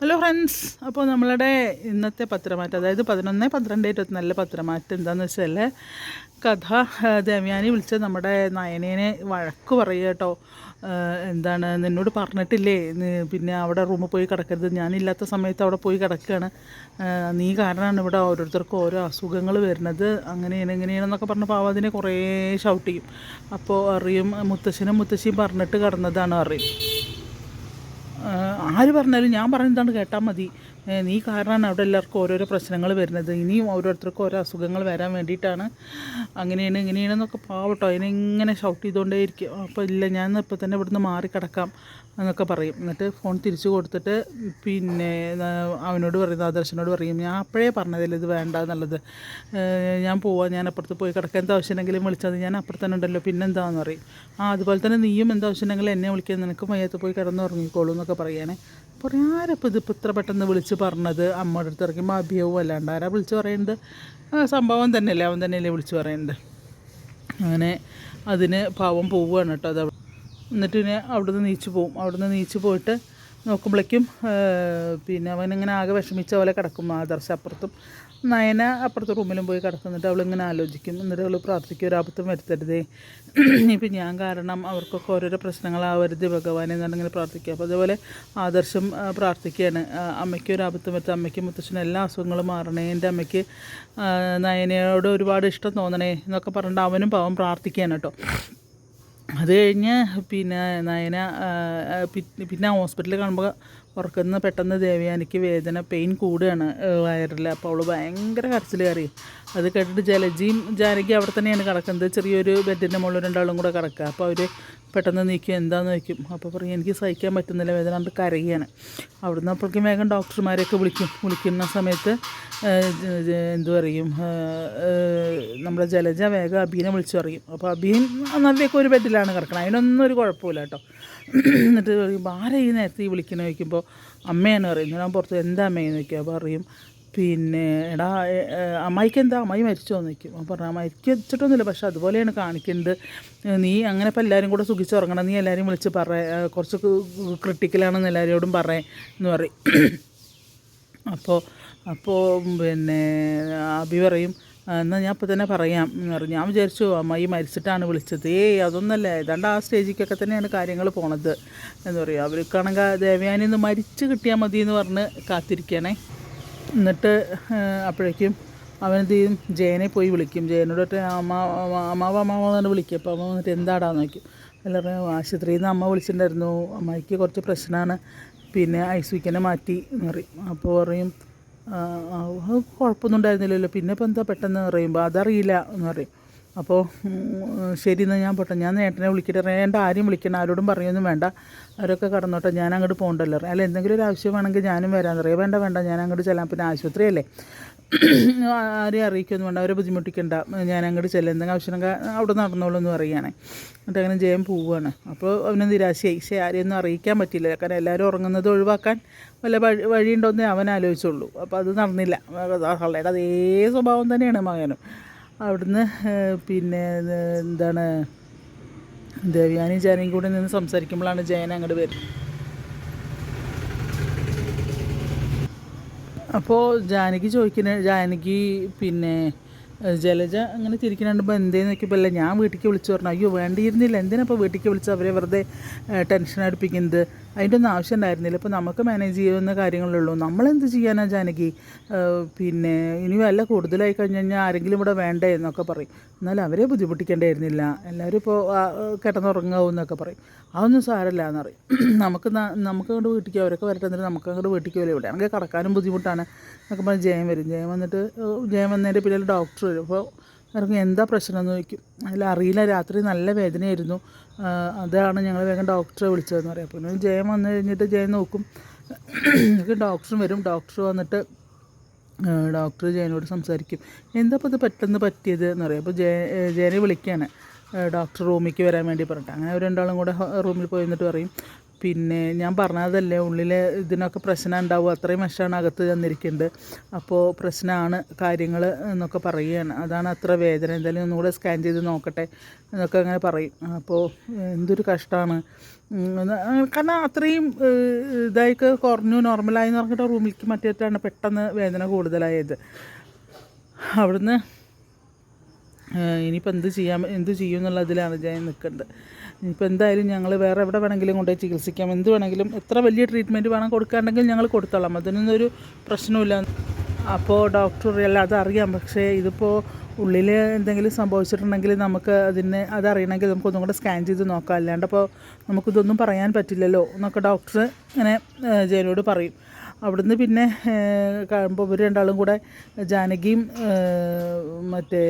Hello friends അപ്പോൾ നമ്മളുടെ ഇന്നത്തെ പത്രമാറ്റം അതായത് പതിനൊന്ന് പന്ത്രണ്ട് നല്ല പത്രമാറ്റം എന്താണെന്ന് വെച്ചാൽ കഥ ദമ്യാനി വിളിച്ച് നമ്മുടെ നയനേനെ വഴക്ക് പറയുക കേട്ടോ. എന്താണ് നിന്നോട് പറഞ്ഞിട്ടില്ലേ? പിന്നെ അവിടെ റൂമിൽ പോയി കിടക്കരുത്. ഞാനില്ലാത്ത സമയത്ത് അവിടെ പോയി കിടക്കുകയാണ്. നീ കാരണമാണ് ഇവിടെ ഓരോരുത്തർക്കും ഓരോ അസുഖങ്ങൾ വരുന്നത്. അങ്ങനെ ഇങ്ങനെയാണെന്നൊക്കെ പറഞ്ഞ് പാവം അതിനെ കുറേ ഷൗട്ട് ചെയ്യും. അപ്പോൾ അറിയും മുത്തശ്ശനും മുത്തശ്ശിയും പറഞ്ഞിട്ട് കിടന്നതാണ് അറിയും. ആര് പറഞ്ഞാലും ഞാൻ പറഞ്ഞതാണ് കേട്ടാൽ മതി. നീ കാരണമാണ് അവിടെ എല്ലാവർക്കും ഓരോരോ പ്രശ്നങ്ങൾ വരുന്നത്. ഇനിയും ഓരോരുത്തർക്കും ഓരോ അസുഖങ്ങൾ വരാൻ വേണ്ടിയിട്ടാണ്. അങ്ങനെയാണ് ഇങ്ങനെയാണെന്നൊക്കെ പാവട്ടോ അതിനെ ഇങ്ങനെ ഷൗട്ട് ചെയ്തുകൊണ്ടേ ഇരിക്കും അപ്പോൾ ഇല്ല ഞാൻ ഇപ്പോൾ തന്നെ ഇവിടുന്ന് മാറി കിടക്കാം എന്നൊക്കെ പറയും. എന്നിട്ട് ഫോൺ തിരിച്ചു കൊടുത്തിട്ട് പിന്നെ അവനോട് പറയും ആദർശനോട് പറയും ഞാൻ അപ്പോഴേ പറഞ്ഞതിൽ ഇത് വേണ്ട എന്നുള്ളത്. ഞാൻ പോവാം ഞാൻ അപ്പുറത്ത് പോയി കിടക്കാൻ എന്താ ആവശ്യമുണ്ടെങ്കിലും വിളിച്ചാൽ മതി. ഞാൻ അപ്പുറത്ത് തന്നെ ഉണ്ടല്ലോ. പിന്നെന്താന്ന് പറയും. ആ അതുപോലെ തന്നെ നീയും എന്താ ആവശ്യമുണ്ടെങ്കിൽ എന്നെ വിളിക്കാൻ നിനക്ക് മയ്യത്ത് പോയി കിടന്ന് ഉറങ്ങിക്കോളൂ എന്നൊക്കെ പറയാനേ പറയും ആരപ്പോൾ ഇതിപ്പോൾ ഇത്ര പെട്ടെന്ന് വിളിച്ച് പറഞ്ഞത്? അമ്മയുടെ അടുത്ത് ഇറങ്ങുമ്പോൾ അഭിയവും അല്ലാണ്ട് ആരാ വിളിച്ച് പറയുന്നത് സംഭവം തന്നെയല്ലേ. അവൻ തന്നെയല്ലേ വിളിച്ച് പറയുന്നത് അങ്ങനെ അതിന് പാവം പോവുകയാണ് കേട്ടോ. അത് എന്നിട്ട് പിന്നെ അവിടുന്ന് നീച്ചു പോവും. അവിടുന്ന് നീച്ചു പോയിട്ട് നോക്കുമ്പോഴേക്കും പിന്നെ അവനിങ്ങനെ ആകെ വിഷമിച്ച പോലെ കിടക്കും ആദർശ അപ്പുറത്തും. നയന അപ്പുറത്തെ റൂമിലും പോയി കിടക്കുന്നിട്ട് അവളിങ്ങനെ ആലോചിക്കും. എന്നിട്ട് അവൾ പ്രാർത്ഥിക്കും ഒരാപത്തും വരുത്തരുതേ. ഇപ്പം ഞാൻ കാരണം അവർക്കൊക്കെ ഓരോരോ പ്രശ്നങ്ങളാവരുത് ഭഗവാനെ എന്നിങ്ങനെ പ്രാർത്ഥിക്കുക അപ്പോൾ അതേപോലെ ആദർശം പ്രാർത്ഥിക്കുകയാണ്. അമ്മയ്ക്ക് ഒരു ആപത്തും വരുത്ത അമ്മയ്ക്കും മുത്തശ്ശനും എല്ലാ അസുഖങ്ങളും മാറണേ. എന്റെ അമ്മയ്ക്ക് നയനയോട് ഒരുപാട് ഇഷ്ടം തോന്നണേ എന്നൊക്കെ പറഞ്ഞിട്ട് അവനും പാവം പ്രാർത്ഥിക്കുകയാണ് കേട്ടോ. അത് കഴിഞ്ഞ് പിന്നെ നയന പിന്നെ ഹോസ്പിറ്റലിൽ കാണുമ്പോൾ ഉറക്കുന്ന പെട്ടെന്ന് ദേവയാനിക്ക് വേദന പെയിൻ കൂടുകയാണ് വയറിൽ. അപ്പോൾ അവൾ ഭയങ്കര കരച്ചിൽ കയറി അത് കേട്ടിട്ട് ജലജിയും ജാനകി അവിടെ തന്നെയാണ് കിടക്കുന്നത്. ചെറിയൊരു ബെഡിന്റെ മുകളിൽ രണ്ടാളും കൂടെ കിടക്കുക. അപ്പോൾ അവർ പെട്ടെന്ന് നീക്കും എന്താന്ന് വയ്ക്കും അപ്പോൾ പറയും എനിക്ക് സഹിക്കാൻ പറ്റുന്നില്ല വേദന കൊണ്ട് കരയുകയാണ്. അവിടുന്ന് അപ്പോഴേക്കും വേഗം ഡോക്ടർമാരെയൊക്കെ വിളിക്കും. വിളിക്കുന്ന സമയത്ത് എന്തു പറയും? നമ്മുടെ ജലജ വേഗം അബീനെ വിളിച്ചു പറയും. അപ്പോൾ അബീൻ നല്ലൊക്കെ ഒരു ബെഡിലാണ് കിടക്കണം. അതിനൊന്നും ഒരു കുഴപ്പമില്ല കേട്ടോ. എന്നിട്ട് പറയും ആരെ ഈ നേരത്തെ ഈ വിളിക്കണ? ചോദിക്കുമ്പോൾ അമ്മയാണ് പറയും. ഞാൻ പുറത്ത് എന്താ അമ്മയെന്ന് ചോദിക്കുക അപ്പോൾ പറയും പിന്നെ എടാ അമ്മായിക്ക് എന്താ? അമ്മായി മരിച്ചോ എന്ന് അപ്പം അപ്പോൾ പറഞ്ഞാൽ മരിച്ചിട്ടൊന്നുമില്ല പക്ഷെ അതുപോലെയാണ് കാണിക്കുന്നത് നീ അങ്ങനെ ഇപ്പോൾ എല്ലാവരും കൂടെ സുഖിച്ചുറങ്ങണം നീ എല്ലാവരും വിളിച്ച് പറ. കുറച്ച് ക്രിട്ടിക്കലാണെന്ന് എല്ലാവരോടും പറയേ എന്ന് പറയും. അപ്പോൾ അപ്പോൾ പിന്നെ അഭി പറയും "ആ, എന്നാൽ ഞാൻ ഇപ്പോൾ തന്നെ പറയാം. ഞാൻ വിചാരിച്ചു അമ്മായി മരിച്ചിട്ടാണ് വിളിച്ചത്. ഏയ് അതൊന്നല്ല ഏതാണ്ട് ആ സ്റ്റേജിക്കൊക്കെ തന്നെയാണ് കാര്യങ്ങൾ പോണത്. എന്ന് പറയുക അവർക്കാണെങ്കിൽ ദേവയാനി ഒന്ന് മരിച്ചു കിട്ടിയാൽ മതി എന്ന് പറഞ്ഞ് കാത്തിരിക്കണേ. എന്നിട്ട് അപ്പോഴേക്കും അവനെന്ത് ചെയ്യും? ജയനെ പോയി വിളിക്കും. ജയനോടൊട്ട് അമ്മ അമ്മാവ് അമ്മാവ് എന്ന് വിളിക്കും. അപ്പോൾ അമ്മ വന്നിട്ട് എന്താടാ നോക്കും എല്ലാവരും ആശുപത്രിയിൽ നിന്ന് അമ്മ വിളിച്ചിട്ടുണ്ടായിരുന്നു. അമ്മയ്ക്ക് കുറച്ച് പ്രശ്നമാണ്. പിന്നെ ഐ വിക്കനെ മാറ്റി എന്ന് പറയും. അപ്പോൾ പറയും "ആ, ആ, അത് കുഴപ്പമൊന്നും ഉണ്ടായിരുന്നില്ലല്ലോ. പിന്നെ ഇപ്പം എന്താ പെട്ടെന്ന് പറയുമ്പോൾ അതറിയില്ല എന്ന് പറയും. അപ്പോൾ ശരി എന്നാൽ ഞാൻ പോട്ടെ. ഞാൻ നേട്ടനെ വിളിക്കട്ടെ. വേണ്ട ആരും വിളിക്കണം ആരോടും പറയൊന്നും വേണ്ട. അവരൊക്കെ കടന്നോട്ടെ. ഞാൻ അങ്ങോട്ട് പോകണ്ടല്ലോ അല്ല എന്തെങ്കിലും ഒരു ആവശ്യം വേണമെങ്കിൽ ഞാനും വരാൻ പറയാം. വേണ്ട വേണ്ട. ഞാൻ അങ്ങോട്ട് ചെല്ലാം. പിന്നെ ആശുപത്രിയല്ലേ? ആരെയും അറിയിക്കൊന്നും വേണ്ട. അവരെ ബുദ്ധിമുട്ടിക്കണ്ട. ഞാൻ അങ്ങോട്ട് ചെല്ലാം. എന്തെങ്കിലും ആവശ്യം അവിടെ നടന്നോളൂ എന്ന് പറയുകയാണ്. എന്നിട്ട് അങ്ങനെ ജയം പോവുകയാണ്. അപ്പോൾ അവനെ നിരാശയായി. പക്ഷേ ആരെയൊന്നും അറിയിക്കാൻ പറ്റില്ല കാരണം എല്ലാവരും ഉറങ്ങുന്നത് ഒഴിവാക്കാൻ വല്ല വഴി വഴിയുണ്ടോയെന്നേ അവൻ ആലോചിച്ചുള്ളൂ. അപ്പോൾ അത് നടന്നില്ല. തള്ളയുടെ അതേ സ്വഭാവം തന്നെയാണ് മകനും. അവിടുന്ന് പിന്നെ എന്താണ് ദേവയാനി ജാനയും കൂടി നിന്ന് സംസാരിക്കുമ്പോഴാണ് ജയൻ അങ്ങോട്ട് വരുന്നത്. അപ്പോൾ ജാനകി ചോദിക്കുന്ന ജാനകി പിന്നെ ജലജ അങ്ങനെ തിരിക്കുന്നുണ്ടപ്പോൾ എന്തേന്ന് നോക്കിയപ്പോൾ അല്ല ഞാൻ വീട്ടിലേക്ക് വിളിച്ചു പറഞ്ഞു. അയ്യോ വേണ്ടിയിരുന്നില്ല. എന്തിനാ ഇപ്പോൾ വീട്ടിലേക്ക് വിളിച്ച് അവരെ വെറുതെ ടെൻഷൻ അടുപ്പിക്കുന്നത്. അതിന്റെ ഒന്നും ആവശ്യം ഉണ്ടായിരുന്നില്ല. ഇപ്പോൾ നമുക്ക് മാനേജ് ചെയ്യുന്ന കാര്യങ്ങളുള്ളൂ നമ്മളെന്ത് ചെയ്യാനാ ജാനകി? പിന്നെ ഇനി വല്ല കൂടുതലായി കഴിഞ്ഞ് കഴിഞ്ഞാൽ ആരെങ്കിലും ഇവിടെ വേണ്ടേ എന്നൊക്കെ പറയും. എന്നാൽ അവരെ ബുദ്ധിമുട്ടിക്കേണ്ടായിരുന്നില്ല. എല്ലാവരും ഇപ്പോൾ കിടന്നുറങ്ങാവും എന്നൊക്കെ പറയും. അതൊന്നും സാരമില്ല എന്ന് പറയും. നമുക്ക് നമുക്ക് അങ്ങോട്ട് വീട്ടിലേക്ക് അവരൊക്കെ വരട്ടെ എന്നിട്ട് നമുക്ക് അങ്ങോട്ട് വീട്ടിലേക്ക് വരും ഇവിടെ ആണെങ്കിൽ കിടക്കാനും ബുദ്ധിമുട്ടാണ്. എന്നൊക്കെ പറഞ്ഞ് ജയം വരും. ജയം വന്നിട്ട് ജയം വന്നതിന്റെ പിന്നെ ഡോക്ടർ വരും. അപ്പോൾ ഇറങ്ങി എന്താ പ്രശ്നം എന്ന് ചോദിക്കും. അതിൽ അറിയില്ല രാത്രി നല്ല വേദനയായിരുന്നു. അതാണ് ഞങ്ങൾ വേഗം ഡോക്ടറെ വിളിച്ചതെന്ന് പറയാം. പിന്നെ ജയം വന്നു കഴിഞ്ഞിട്ട് ജയം നോക്കും. ഡോക്ടറും വരും. ഡോക്ടർ വന്നിട്ട് ഡോക്ടർ ജയനോട് സംസാരിക്കും. എന്താ ഇപ്പോൾ ഇത് പെട്ടെന്ന് പറ്റിയത് എന്ന് പറയും. അപ്പോൾ ജയ ജയനെ വിളിക്കുകയാണ് ഡോക്ടർ റൂമിലേക്ക് വരാൻ വേണ്ടി പറഞ്ഞിട്ട്. അങ്ങനെ അവർ രണ്ടാളും കൂടെ റൂമിൽ പോയി എന്നിട്ട് പറയും. പിന്നെ ഞാൻ പറഞ്ഞതല്ലേ ഉള്ളിലെ ഇതിനൊക്കെ പ്രശ്നം ഉണ്ടാവും. അത്രയും വിഷമാണ് അകത്ത് തന്നിരിക്കുന്നത് അപ്പോൾ പ്രശ്നമാണ് കാര്യങ്ങൾ എന്നൊക്കെ പറയുകയാണ്. അതാണ് അത്ര വേദന. എന്തായാലും ഒന്നുകൂടെ സ്കാൻ ചെയ്ത് നോക്കട്ടെ എന്നൊക്കെ അങ്ങനെ പറയും. അപ്പോൾ എന്തൊരു കഷ്ടമാണ് കാരണം അത്രയും ഇതായിട്ട് കുറഞ്ഞു. നോർമലായി എന്ന് പറഞ്ഞിട്ട് റൂമിലേക്ക് മറ്റേറ്റാണ് പെട്ടെന്ന് വേദന കൂടുതലായത്. അവിടുന്ന് ഇനിയിപ്പോൾ എന്ത് ചെയ്യാം എന്ത് ചെയ്യും എന്നുള്ളതിലാണ് ഞാൻ നിൽക്കുന്നത് ഇനിയിപ്പോൾ എന്തായാലും ഞങ്ങൾ വേറെ എവിടെ വേണമെങ്കിലും കൊണ്ടുപോയി ചികിത്സിക്കാം. എന്ത് വേണമെങ്കിലും എത്ര വലിയ ട്രീറ്റ്മെന്റ് വേണം കൊടുക്കാണ്ടെങ്കിൽ ഞങ്ങൾ കൊടുത്തോളാം. അതിനൊന്നും ഒരു പ്രശ്നമില്ല അപ്പോൾ ഡോക്ടർ എല്ലാം അതറിയാം പക്ഷേ ഇതിപ്പോൾ ഉള്ളിൽ എന്തെങ്കിലും സംഭവിച്ചിട്ടുണ്ടെങ്കിൽ നമുക്ക് അതിനെ അതറിയണമെങ്കിൽ നമുക്കൊന്നും കൂടെ സ്കാൻ ചെയ്ത് നോക്കാം. അല്ലാണ്ട് അപ്പോൾ നമുക്കിതൊന്നും പറയാൻ പറ്റില്ലല്ലോ എന്നൊക്കെ ഡോക്ടർ ഇങ്ങനെ ജയനോട് പറയും. അവിടുന്ന് പിന്നെ കാണുമ്പോൾ ഇവർ രണ്ടാളും കൂടെ ജാനകിയും മറ്റേ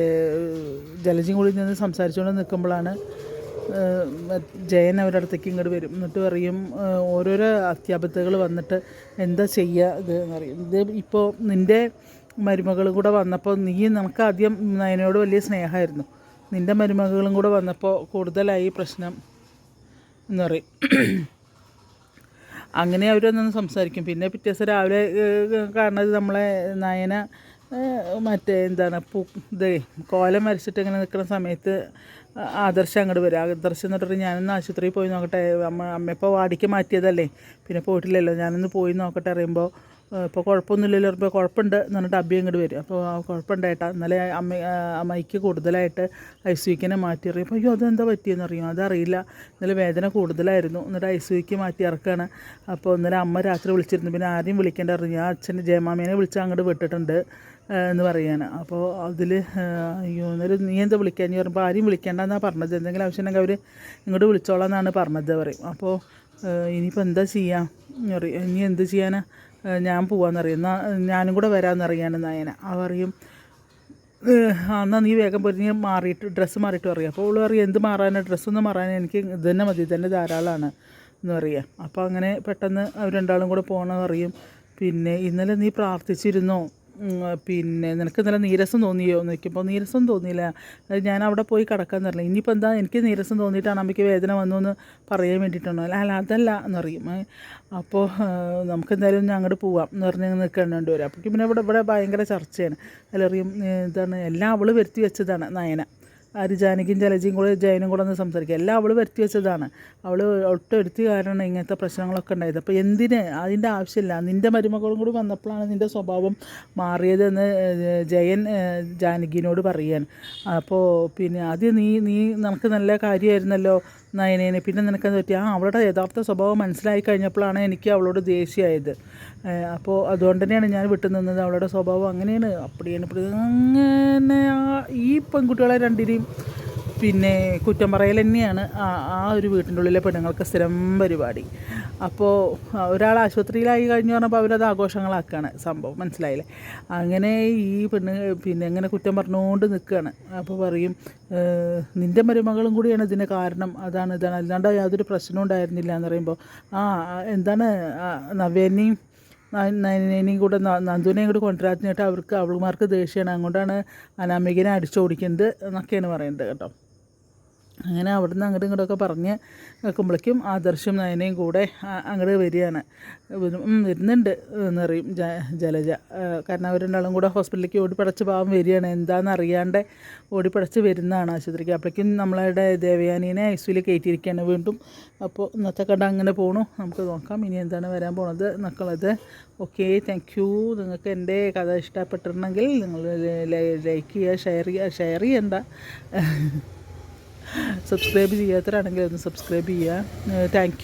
ജലജയും കൂടി നിന്ന് സംസാരിച്ചുകൊണ്ട് നിൽക്കുമ്പോഴാണ് ജയൻ അവരുടെ അടുത്തേക്ക് ഇങ്ങോട്ട് വരും. എന്നിട്ട് പറയും ഓരോരോ അത്യാപത്തുകൾ വന്നിട്ട് എന്താ ചെയ്യുക ഇത് എന്ന് പറയും. ഇത് ഇപ്പോൾ നിന്റെ മരുമകളും കൂടെ വന്നപ്പോൾ നീ നമുക്ക് ആദ്യം നയനോട് വലിയ സ്നേഹമായിരുന്നു. നിന്റെ മരുമകളും കൂടെ വന്നപ്പോൾ കൂടുതലായി പ്രശ്നം എന്ന് പറയും. അങ്ങനെ അവരൊന്നും സംസാരിക്കും. പിന്നെ പിറ്റേ ദിവസം രാവിലെ കാരണം നമ്മളെ നയന മറ്റേ എന്താണ് പൂ ഇത് കോലം വരച്ചിട്ട് ഇങ്ങനെ നിൽക്കുന്ന സമയത്ത് ആദർശം അങ്ങോട്ട് വരും. ആദർശം എന്നിട്ട് പറയും ഞാനൊന്ന് ആശുപത്രിയിൽ പോയി നോക്കട്ടെ. അമ്മ അമ്മ ഇപ്പോൾ വാടിക്ക് മാറ്റിയതല്ലേ. പിന്നെ പോയിട്ടില്ലല്ലോ. ഞാനൊന്ന് പോയി നോക്കട്ടെ അറിയുമ്പോൾ ഇപ്പോൾ കുഴപ്പമൊന്നുമില്ലല്ലോ ഇപ്പോൾ കുഴപ്പമുണ്ട് എന്ന് പറഞ്ഞിട്ട് അബി അങ്ങോട്ട് വരും. അപ്പോൾ കുഴപ്പമുണ്ടായിട്ടാ. ഇന്നലെ അമ്മ അമ്മയ്ക്ക് കൂടുതലായിട്ട് ഐ സിക്കിനെ മാറ്റി അറിയും അയ്യോ അതെന്താ പറ്റിയെന്ന് അറിയും അതറിയില്ല. ഇന്നലെ വേദന കൂടുതലായിരുന്നു. എന്നിട്ട് ഐ സിക്ക് മാറ്റി ഇറക്കുകയാണ് അപ്പോൾ ഇന്നലെ അമ്മ രാത്രി വിളിച്ചിരുന്നു. പിന്നെ ആരെയും വിളിക്കേണ്ട അറിഞ്ഞു ആ അച്ഛൻ ജയമാമേനെ വിളിച്ച് അങ്ങോട്ട് വിട്ടിട്ടുണ്ട് എന്ന് പറയാണ്. അപ്പോൾ അതിൽ അയ്യോ ഇന്നലെ നീ എന്താ വിളിക്കാൻ പറയുമ്പോൾ ആരെയും വിളിക്കേണ്ടെന്നാണ് പറഞ്ഞത്. എന്തെങ്കിലും ആവശ്യമുണ്ടെങ്കിൽ അവർ ഇങ്ങോട്ട് വിളിച്ചോളാം എന്നാണ് പറഞ്ഞത് പറയും. അപ്പോൾ ഇനിയിപ്പോൾ എന്താ ചെയ്യാം? പറയും. ഇനി എന്ത് ചെയ്യാനാ? ആ, ഞാൻ പോവാന്നറിയും. ഞാനും കൂടെ വരാമെന്നറിയാണ് നയന. അവ പറയും എന്നാൽ നീ വേഗം പോയി നീ മാറിയിട്ട് ഡ്രസ്സ് മാറിയിട്ട് പറയും. അപ്പോൾ അവൾ പറയും എന്ത് മാറാനാണ് ഡ്രസ്സൊന്നും മാറാൻ എനിക്ക് ഇത് തന്നെ മതി. തന്നെ ധാരാളമാണ് എന്ന് പറയാം. അപ്പോൾ അങ്ങനെ പെട്ടെന്ന് അവർ രണ്ടാളും കൂടെ പോകണമെന്ന് പറയും. പിന്നെ ഇന്നലെ നീ പ്രാർത്ഥിച്ചിരുന്നോ? പിന്നെ നിനക്ക് ഇന്നലെ നീരസം തോന്നിയോ എന്ന് ചോദിക്കുമ്പോൾ നീരസം തോന്നിയില്ല. ഞാൻ അവിടെ പോയി കിടക്കാൻ തരില്ല ഇനിയിപ്പോൾ എന്താ എനിക്ക് നീരസം തോന്നിയിട്ടാണ് അമ്മയ്ക്ക് വേദന വന്നു എന്ന് പറയാൻ വേണ്ടിയിട്ടാണോ. അല്ല അല്ല അതല്ല എന്നറിയും അപ്പോൾ നമുക്ക് എന്തായാലും ഞാൻ അങ്ങോട്ട് പോവാം എന്ന് പറഞ്ഞ് നിൽക്കേണ്ടി വരും അപ്പോൾ പിന്നെ ഇവിടെ ഇവിടെ ഭയങ്കര ചർച്ചയാണ്. ഏ, എന്താണ് എല്ലാം അവൾ വരുത്തി വെച്ചതാണ് നയന. ആര് ജാനകിയും ജലജയും കൂടെ ജയനും കൂടെ ഒന്ന് സംസാരിക്കുക എല്ലാം അവൾ വരുത്തി വെച്ചതാണ്. അവൾ ഒട്ടൊരുത്തി കാരണം ഇങ്ങനത്തെ പ്രശ്നങ്ങളൊക്കെ ഉണ്ടായത്. അപ്പോൾ എന്തിന്? അതിന്റെ ആവശ്യമില്ല. നിന്റെ മരുമകളും കൂടി വന്നപ്പോഴാണ് നിന്റെ സ്വഭാവം മാറിയതെന്ന് ജയൻ ജാനകിനോട് പറയാൻ അപ്പോൾ പിന്നെ ആദ്യം നീ നീ നമുക്ക് നല്ല കാര്യമായിരുന്നല്ലോ. നയനേനെ. പിന്നെ നിനക്കെന്ത് പറ്റി? ആ അവളുടെ യഥാർത്ഥ സ്വഭാവം മനസ്സിലായി കഴിഞ്ഞപ്പോഴാണ് എനിക്ക് അവളോട് ദേഷ്യമായത്. അപ്പോൾ അതുകൊണ്ട് തന്നെയാണ് ഞാൻ വിട്ടു നിന്നത്. അവളുടെ സ്വഭാവം അങ്ങനെയാണ്. അപ്പടിയാണ് ഇപ്പടി അങ്ങനെ ഈ പെൺകുട്ടികളെ രണ്ടിനെയും പിന്നെ കുറ്റം പറയൽ തന്നെയാണ് ആ ഒരു വീട്ടിന്റെ ഉള്ളിലെ പെണ്ണുങ്ങൾക്ക് സ്ഥിരം പരിപാടി. അപ്പോൾ ഒരാൾ ആശുപത്രിയിലായി കഴിഞ്ഞു പറഞ്ഞപ്പോൾ അവരത് ആഘോഷങ്ങളാക്കുകയാണ് സംഭവം. മനസ്സിലായില്ലേ? അങ്ങനെ ഈ പെണ്ണ് പിന്നെ ഇങ്ങനെ കുറ്റം പറഞ്ഞുകൊണ്ട് നിൽക്കുകയാണ്. അപ്പോൾ പറയും "ഏഹ്, നിന്റെ മരുമകളും കൂടിയാണ് ഇതിന് കാരണം. അതാണ് ഇതാണ്. അല്ലാണ്ട് യാതൊരു പ്രശ്നവും ഉണ്ടായിരുന്നില്ല. എന്ന് പറയുമ്പോൾ ആ എന്താണ്? നവേനെയും നയനേനെയും കൂടെ നന്ദുവിനെയും കൂടെ കൊണ്ടുവരാത്തിട്ട് അവർക്ക് അവൾമാർക്ക് ദേഷ്യമാണ് അതുകൊണ്ടാണ് അനാമികനെ അടിച്ചോടിക്കുന്നത് എന്നൊക്കെയാണ് പറയുന്നത് കേട്ടോ. അങ്ങനെ അവിടുന്ന് അങ്ങോട്ടും ഇങ്ങോട്ടൊക്കെ പറഞ്ഞ് നിൽക്കുമ്പോഴേക്കും ആദർശം നയനയും കൂടെ അങ്ങോട്ട് വരികയാണ്. വരുന്നുണ്ട് എന്നറിയും ജ ജലജ. കാരണം അവർ രണ്ടാളും കൂടെ ഹോസ്പിറ്റലിലേക്ക് ഓടിപ്പടച്ച് പാവം വരികയാണ്. എന്താണെന്ന് അറിയാണ്ട് ഓടിപ്പടച്ച് വരുന്നതാണ് ആശുപത്രിക്ക്. അപ്പോഴേക്കും നമ്മളുടെ ദേവയാനീനെ ഐ സിയിൽ കയറ്റിയിരിക്കുകയാണ് വീണ്ടും. അപ്പോൾ ഇന്നത്തെ കട അങ്ങനെ പോണു. നമുക്ക് നോക്കാം ഇനി എന്താണ് വരാൻ പോണത്. എന്നൊക്കെയുള്ളത് ഓക്കെ താങ്ക് യു നിങ്ങൾക്ക് എന്റെ കഥ ഇഷ്ടപ്പെട്ടിട്ടുണ്ടെങ്കിൽ നിങ്ങൾ ലൈക്ക് ചെയ്യുക ഷെയർ ചെയ്യുക ഷെയർ ചെയ്യണ്ട. സബ്സ്ക്രൈബ് ചെയ്യാത്തവരാണെങ്കിൽ ഒന്ന് സബ്സ്ക്രൈബ് ചെയ്യുക താങ്ക്